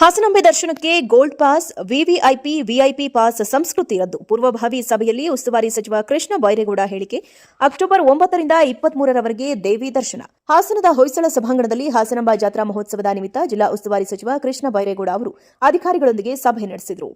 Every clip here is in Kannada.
ಹಾಸನಾಂಬೆ ದರ್ಶನಕ್ಕೆ gold pass, VVIP, VIP pass ಸಂಸ್ಕೃತಿ ರದ್ದು. ಪೂರ್ವಭಾವಿ ಸಭೆಯಲ್ಲಿ ಉಸ್ತುವಾರಿ ಸಚಿವ ಕೃಷ್ಣ ಬೈರೇಗೌಡ ಹೇಳಿಕೆ, ಅಕ್ಟೋಬರ್ ಒಂಬತ್ತರಿಂದ ಇಪ್ಪತ್ಮೂರರವರೆಗೆ ದೇವಿ ದರ್ಶನ. ಹಾಸನದ ಹೊಯ್ಸಳ ಸಭಾಂಗಣದಲ್ಲಿ ಹಾಸನಾಂಬ ಜಾತ್ರಾ ಮಹೋತ್ಸವದ ನಿಮಿತ್ತ ಜಿಲ್ಲಾ ಉಸ್ತುವಾರಿ ಸಚಿವ ಕೃಷ್ಣ ಬೈರೇಗೌಡ ಅವರು ಅಧಿಕಾರಿಗಳೊಂದಿಗೆ ಸಭೆ ನಡೆಸಿದರು.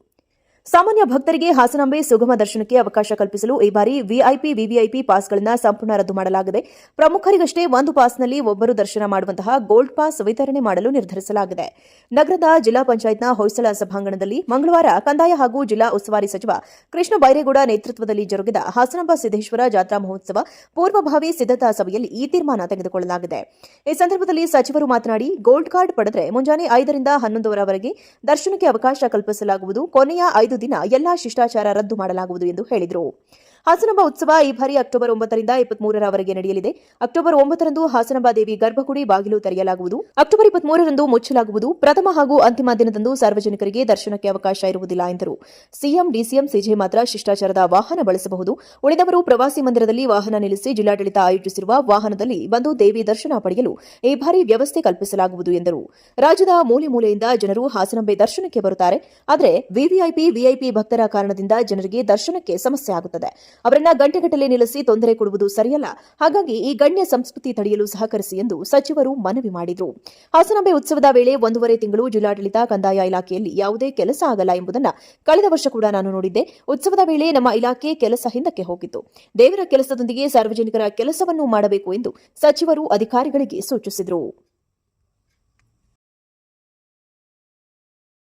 ಸಾಮಾನ್ಯ ಭಕ್ತರಿಗೆ ಹಾಸನಾಂಬೆ ಸುಗಮ ದರ್ಶನಕ್ಕೆ ಅವಕಾಶ ಕಲ್ಪಿಸಲು ಈ ಬಾರಿ ವಿಐಪಿ, ವಿವಿಐಪಿ ಪಾಸ್ಗಳನ್ನು ಸಂಪೂರ್ಣ ರದ್ದು ಮಾಡಲಾಗಿದೆ. ಪ್ರಮುಖರಿಗಷ್ಟೇ ಒಂದು ಪಾಸ್ನಲ್ಲಿ ಒಬ್ಬರು ದರ್ಶನ ಮಾಡುವಂತಹ ಗೋಲ್ಡ್ ಪಾಸ್ ವಿತರಣೆ ಮಾಡಲು ನಿರ್ಧರಿಸಲಾಗಿದೆ. ನಗರದ ಜಿಲ್ಲಾ ಪಂಚಾಯತ್ನ ಹೊಯ್ಸಳ ಸಭಾಂಗಣದಲ್ಲಿ ಮಂಗಳವಾರ ಕಂದಾಯ ಹಾಗೂ ಜಿಲ್ಲಾ ಉಸ್ತುವಾರಿ ಸಚಿವ ಕೃಷ್ಣ ಬೈರೇಗೌಡ ನೇತೃತ್ವದಲ್ಲಿ ಜರುಗಿದ ಹಾಸನಾಂಬ ಸಿದ್ದೇಶ್ವರ ಜಾತ್ರಾ ಮಹೋತ್ಸವ ಪೂರ್ವಭಾವಿ ಸಿದ್ಧತಾ ಸಭೆಯಲ್ಲಿ ಈ ತೀರ್ಮಾನ ತೆಗೆದುಕೊಳ್ಳಲಾಗಿದೆ. ಈ ಸಂದರ್ಭದಲ್ಲಿ ಸಚಿವರು ಮಾತನಾಡಿ, ಗೋಲ್ಡ್ ಕಾರ್ಡ್ ಪಡೆದರೆ ಮುಂಜಾನೆ ಐದರಿಂದ ಹನ್ನೊಂದರವರೆಗೆ ದರ್ಶನಕ್ಕೆ ಅವಕಾಶ ಕಲ್ಪಿಸಲಾಗುವುದು. ಕೊನೆಯ ಐದು ದಿನ ಎಲ್ಲಾ ಶಿಷ್ಟಾಚಾರ ರದ್ದು ಮಾಡಲಾಗುವುದು ಎಂದು ಹೇಳಿದರು. ಹಾಸನಾಂಬ ಉತ್ಸವ ಈ ಬಾರಿ ಅಕ್ಟೋಬರ್ ಒಂಬತ್ತರಿಂದ ಇಪ್ಪತ್ಮೂರರವರೆಗೆ ನಡೆಯಲಿದೆ. ಅಕ್ಟೋಬರ್ ಒಂಬತ್ತರಂದು ಹಾಸನಾಂಬ ದೇವಿ ಗರ್ಭಗುಡಿ ಬಾಗಿಲು ತೆರೆಯಲಾಗುವುದು. ಅಕ್ಟೋಬರ್ ಇಪ್ಪತ್ಮೂರರಂದು ಮುಚ್ಚಲಾಗುವುದು. ಪ್ರಥಮ ಹಾಗೂ ಅಂತಿಮ ದಿನದಂದು ಸಾರ್ವಜನಿಕರಿಗೆ ದರ್ಶನಕ್ಕೆ ಅವಕಾಶ ಇರುವುದಿಲ್ಲ, ಎಂದರು. ಸಿಎಂ, ಡಿಸಿಎಂ, ಸಿಜೆ ಮಾತ್ರ ಶಿಷ್ಟಾಚಾರದ ವಾಹನ ಬಳಸಬಹುದು. ಉಳಿದವರು ಪ್ರವಾಸಿ ಮಂದಿರದಲ್ಲಿ ವಾಹನ ನಿಲ್ಲಿಸಿ ಜಿಲ್ಲಾಡಳಿತ ಆಯೋಜಿಸಿರುವ ವಾಹನದಲ್ಲಿ ಬಂದು ದೇವಿ ದರ್ಶನ ಪಡೆಯಲು ಈ ಬಾರಿ ವ್ಯವಸ್ಥೆ ಕಲ್ಪಿಸಲಾಗುವುದು, ಎಂದರು. ರಾಜ್ಯದ ಮೂಲೆ ಮೂಲೆಯಿಂದ ಜನರು ಹಾಸನಂಬೆ ದರ್ಶನಕ್ಕೆ ಬರುತ್ತಾರೆ. ಆದರೆ, ವಿವಿಐಪಿ, ವಿಐಪಿ ಭಕ್ತರ ಕಾರಣದಿಂದ ಜನರಿಗೆ ದರ್ಶನಕ್ಕೆ ಸಮಸ್ಯೆ ಆಗುತ್ತದೆ. ಅವರನ್ನ ಗಂಟೆಗಟ್ಟಲೆ ನಿಲ್ಲಿಸಿ ತೊಂದರೆ ಕೊಡುವುದು ಸರಿಯಲ್ಲ. ಹಾಗಾಗಿ ಈ ಗಣ್ಯ ಸಂಸ್ಕೃತಿ ತಡೆಯಲು ಸಹಕರಿಸಿ ಎಂದು ಸಚಿವರು ಮನವಿ ಮಾಡಿದರು. ಹಾಸನಾಂಬೆ ಉತ್ಸವದ ವೇಳೆ ಒಂದೂವರೆ ತಿಂಗಳು ಜಿಲ್ಲಾಡಳಿತ ಕಂದಾಯ ಇಲಾಖೆಯಲ್ಲಿ ಯಾವುದೇ ಕೆಲಸ ಆಗಲ್ಲ ಎಂಬುದನ್ನು ಕಳೆದ ವರ್ಷ ಕೂಡ ನಾನು ನೋಡಿದ್ದೆ. ಉತ್ಸವದ ವೇಳೆ ನಮ್ಮ ಇಲಾಖೆ ಕೆಲಸ ಹಿಂದಕ್ಕೆ ಹೋಗಿತ್ತು. ದೇವರ ಕೆಲಸದೊಂದಿಗೆ ಸಾರ್ವಜನಿಕರ ಕೆಲಸವನ್ನು ಮಾಡಬೇಕು ಎಂದು ಸಚಿವರು ಅಧಿಕಾರಿಗಳಿಗೆ ಸೂಚಿಸಿದರು.